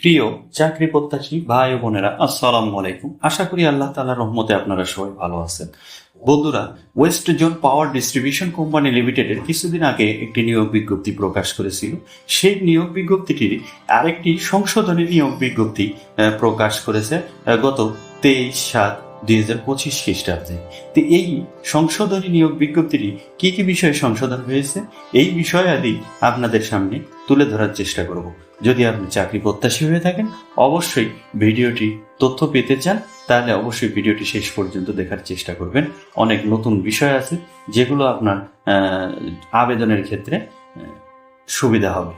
প্রিয় চাকরি প্রত্যাশী ভাই বোনেরা, আসসালামু আলাইকুম। আশা করি আল্লাহ তাআলার রহমতে আপনারা সবাই ভালো আছেন। বন্ধুরা West Zone Power Distribution Company লিমিটেডের কিছুদিন আগে একটি নিয়োগ বিজ্ঞপ্তি প্রকাশ করেছিল। সেই নিয়োগ বিজ্ঞপ্তিটির আরেকটি সংশোধনী নিয়োগ বিজ্ঞপ্তি প্রকাশ করেছে গত তেইশ সাত দুই হাজার পঁচিশ খ্রিস্টাব্দে। তো এই সংশোধনী নিয়োগ বিজ্ঞপ্তিটি কি কি বিষয়ে সংশোধন হয়েছে, এই বিষয়াদি আপনাদের সামনে তুলে ধরার চেষ্টা করব। যদি আপনি চাকরি প্রত্যাশী হয়ে থাকেন, অবশ্যই ভিডিওটি তথ্য পেতে চান, তাহলে অবশ্যই ভিডিওটি শেষ পর্যন্ত দেখার চেষ্টা করবেন। অনেক নতুন বিষয় আছে, যেগুলো আপনার আবেদনের ক্ষেত্রে সুবিধা হবে।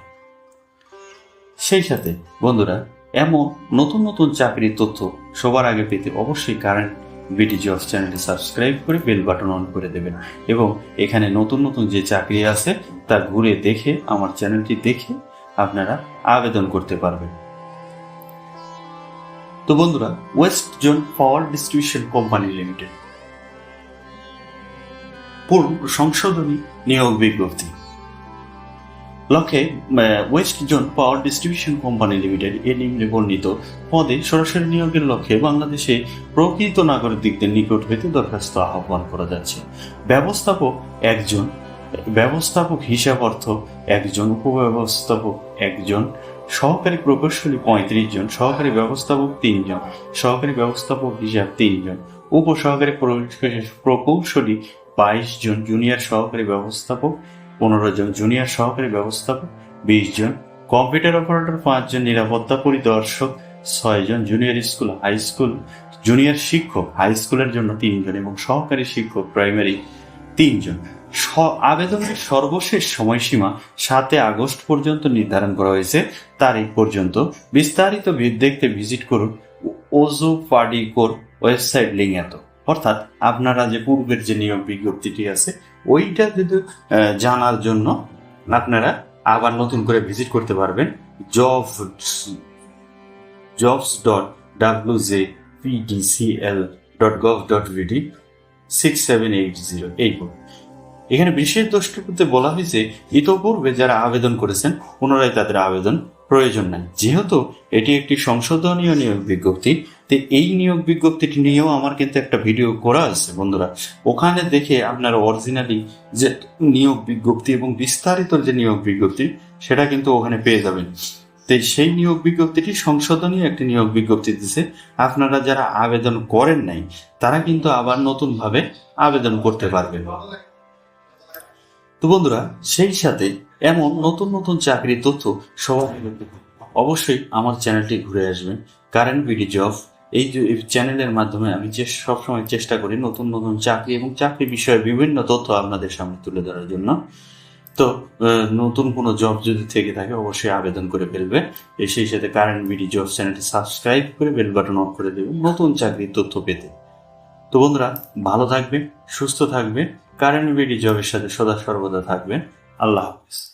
সেই সাথে, বন্ধুরা, এমন নতুন নতুন চাকরির তথ্য সবার আগে পেতে অবশ্যই কারেন্ট বিটি জবস চ্যানেলটি সাবস্ক্রাইব করে বেল বাটন অন করে দেবেন এবং এখানে নতুন নতুন যে চাকরি আছে, তা ঘুরে দেখে, আমার চ্যানেলটি দেখে আপনারা আবেদন করতে পারবেন। তো বন্ধুরা West Zone Power Distribution Company Limited পূর্ব সংশোধনী নিয়োগ বিজ্ঞপ্তি। লক্ষ্যে West Zone Power Distribution Company Limited এ নিম্নে বর্ণিত পদে সরাসরি নিয়োগের লক্ষ্যে বাংলাদেশে প্রকৃত নাগরিকদের নিকট হইতে দরখাস্ত আহ্বান করা যাচ্ছে। ব্যবস্থাপক একজন ব্যবস্থাপক হিসাব অর্থ একজন উপব্যবস্থাপক একজন, সহকারী প্রকৌশলী পঁয়ত্রিশ জন, সহকারী ব্যবস্থাপক তিনজন, সহকারী ব্যবস্থাপক হিসাব তিনজন, উপসহকারী প্রকৌশলী বাইশ জন, জুনিয়র সহকারী ব্যবস্থাপক পনেরো জন, জুনিয়র সহকারী ব্যবস্থাপক বিশ জন, কম্পিউটার অপারেটর পাঁচজন নিরাপত্তা পরিদর্শক ছয় জন, junior school, high school, junior শিক্ষক, হাই স্কুলের জন্য তিনজন এবং সহকারী শিক্ষক প্রাইমারি তিনজন আবেদনের সর্বশেষ সময়সীমা সাতে আগস্ট পর্যন্ত নির্ধারণ করা হয়েছে। তারিখ পর্যন্ত বিস্তারিত দেখতে ভিজিট করুন ওজো পাডিকোর ওয়েবসাইট লিঙ্ক এত। অর্থাৎ আপনারা যে পূর্বের যে নিয়োগ বিজ্ঞপ্তিটি আছে, ওইটা যদি জানার জন্য আপনারা আবার নতুন করে ভিজিট করতে পারবেন। Job jobs dot W J PDCL dot gov dot BD six seven eight zero এই এখানে বিশেষ দ্রষ্টব্যতে বলা হয়েছে, ইতোপূর্বে যারা আবেদন করেছেন, পুনরায় তাদের আবেদন প্রয়োজন নাই। যেহেতু এটি একটি সংশোধনীয় নিয়োগ বিজ্ঞপ্তি, তো এই নিয়োগ বিজ্ঞপ্তিটি নিয়েও আমার কিন্তু একটা ভিডিও করা আছে, বন্ধুরা। ওখানে দেখে আপনারা অরিজিনালি যে নিয়োগ বিজ্ঞপ্তি এবং বিস্তারিত যে নিয়োগ বিজ্ঞপ্তি, সেটা কিন্তু ওখানে পেয়ে যাবেন। তো সেই নিয়োগ বিজ্ঞপ্তিটি সংশোধনীয় একটি নিয়োগ বিজ্ঞপ্তি দিছে। আপনারা যারা আবেদন করেন নাই, তারা কিন্তু আবার নতুনভাবে আবেদন করতে পারবেন। তো বন্ধুরা, সেই সাথে এমন নতুন নতুন চাকরির তথ্য সবার অবশ্যই আমার চ্যানেলটি ঘুরে আসবেন। কারেন্ট বিডি জব এই চ্যানেলের মাধ্যমে আমি যে সবসময় চেষ্টা করি নতুন নতুন চাকরি এবং চাকরি বিষয়ে বিভিন্ন তথ্য আপনাদের সামনে তুলে ধরার জন্য। তো নতুন কোনো জব যদি থেকে থাকে অবশ্যই আবেদন করে ফেলবে। সেই সাথে কারেন্ট বিডি জব চ্যানেলটি সাবস্ক্রাইব করে বেল বাটন অফ করে দেবেন নতুন চাকরির তথ্য পেতে। তো বন্ধুরা, ভালো থাকবে সুস্থ থাকবেন। কারেন্ট বিডি জবের সাথে সদা সর্বদা থাকবেন। আল্লাহ হাফিজ।